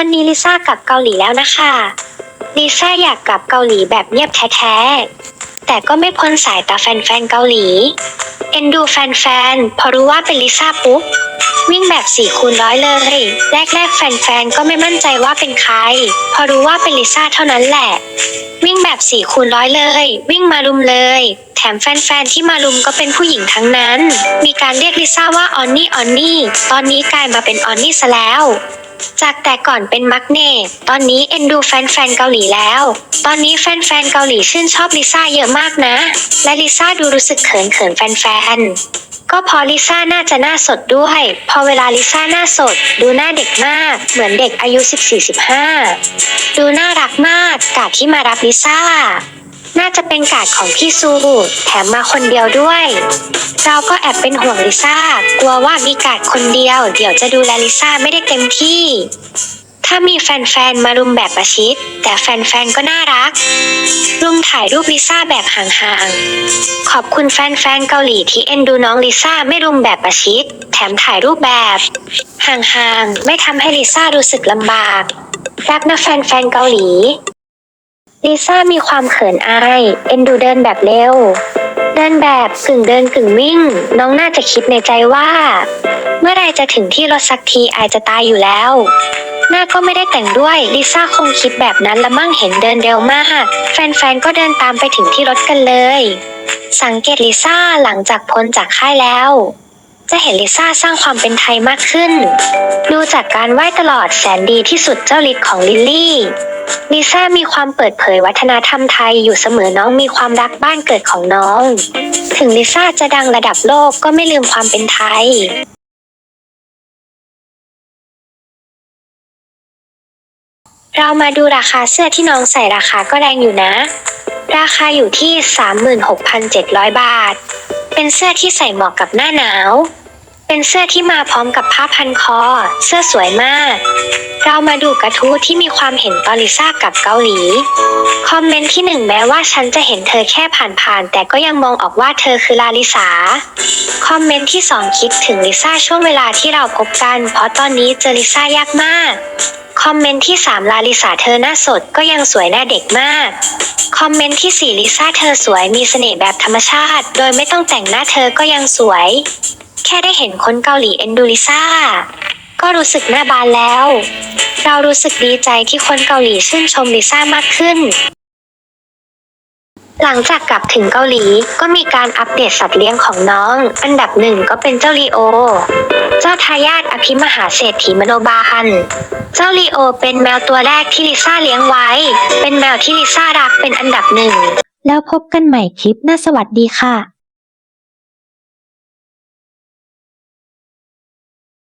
วันนี้ลิซ่ากลับเกาหลีแล้วนะคะลิซ่าอยากกลับเกาหลีแบบเงียบแท้ๆ แต่ก็ไม่พ้นสายตาแฟนๆเกาหลี เอ็นดูแฟนๆ พอรู้ว่าเป็นลิซ่าปุ๊บ วิ่งแบบสี่คูณร้อยเลย แรกๆ แฟนๆ ก็ไม่มั่นใจว่าเป็นใคร พอรู้ว่าเป็นลิซ่าเท่านั้นแหละ วิ่งแบบสี่คูณร้อยเลย วิ่งมารุมเลย แถมแฟนๆ ที่มารุมก็เป็นผู้หญิงทั้งนั้น มีการเรียกลิซ่าว่าออนนี่ออนนี่ ตอนนี้กลายมาเป็นออนนี่ซะแล้ว จากแต่ก่อนเป็นมักเน่ ตอนนี้เอ็นดูแฟนๆเกาหลีแล้ว ตอนนี้แฟนๆเกาหลีชื่นชอบลิซ่าเยอะมากนะ และลิซ่าดูรู้สึกเขินเขินแฟนๆ ก็เพอลิซ่าน่าจะหน้าสดด้วย พอเวลาลิซ่าหน้าสด ดูหน้าเด็กมาก เหมือนเด็กอายุ 14-15 ดูน่ารักมากกาดที่มารับลิซ่า น่าจะเป็นกาดของพี่ซูแถมมาคนเดียวด้วย เราก็แอบเป็นห่วงลิซ่ากลัวว่ามีกาดคนเดียว เดี๋ยวจะดูแลลิซ่าไม่ได้เต็มที่ ถ้ามีแฟนๆมารุมแบบประชิด แต่แฟนๆก็น่ารักรุมถ่ายรูปลิซ่าแบบห่างๆ ขอบคุณแฟนๆเกาหลีที่เอ็นดูน้องลิซ่าไม่รุมแบบประชิด แถมถ่ายรูปแบบห่างๆ ไม่ทำให้ลิซ่ารู้สึกลำบากรักนะแฟนๆเกาหลี ลิซ่ามีความเขินอาย เอ็นดูเดินแบบเร็ว เดินแบบกึ่งเดินกึ่งวิ่ง น้องน่าจะคิดในใจว่า เมื่อไรจะถึงที่รถสักทีอายจะตายอยู่แล้ว หน้าก็ไม่ได้แต่งด้วยลิซ่าคงคิดแบบนั้นละมั่งเห็นเดินเร็วมาก แฟนๆ ก็เดินตามไปถึงที่รถกันเลย สังเกตลิซ่าหลังจากพ้นจากค่ายแล้ว จะเห็นลิซ่าสร้างความเป็นไทยมากขึ้น ดูจากการไหว้ตลอดแสนดีที่สุดเจ้าฤทธิ์ของลิลลี่ลิซ่ามีความเปิดเผยวัฒนธรรมไทยอยู่เสมอน้องมีความรักบ้านเกิดของน้อง ถึงลิซ่าจะดังระดับโลกก็ไม่ลืมความเป็นไทยเรามาดูราคาเสื้อที่น้องใส่ราคาก็แรงอยู่นะ ราคาอยู่ที่ 36,700 บาท เป็นเสื้อที่ใส่เหมาะกับหน้าหนาว เป็นเสื้อที่มาพร้อมกับผ้าพันคอ เสื้อสวยมาก เรามาดูกระทู้ที่มีความเห็นตอนลิซ่ากับเกาหลี คอมเมนต์ที่หนึ่งแม้ว่าฉันจะเห็นเธอแค่ผ่านๆ แต่ก็ยังมองออกว่าเธอคือลาลิสา คอมเมนต์ที่สองคิดถึงลิซ่าช่วงเวลาที่เราพบกัน เพราะตอนนี้เจอลิซ่ายากมาก คอมเมนต์ที่สามลาลิสาเธอหน้าสดก็ยังสวยหน้าเด็กมาก คอมเมนต์ที่สี่ลิซ่าเธอสวยมีเสน่ห์แบบธรรมชาติ โดยไม่ต้องแต่งหน้าเธอก็ยังสวย แค่ได้เห็นคนเกาหลีเอ็นดูลิซ่า ก็รู้สึกหน้าบานแล้ว เรารู้สึกดีใจที่คนเกาหลีชื่นชมลิซ่ามากขึ้น หลังจากกลับถึงเกาหลีก็มีการอัปเดตสัตว์เลี้ยงของน้อง อันดับหนึ่งก็เป็นเจ้าลีโอ เจ้าทายาทอภิมหาเศรษฐีมโนบาลเจ้าลีโอเป็นแมวตัวแรกที่ลิซ่าเลี้ยงไว้ เป็นแมวที่ลิซ่ารักเป็นอันดับหนึ่ง แล้วพบกันใหม่คลิปหน้าสวัสดีค่ะ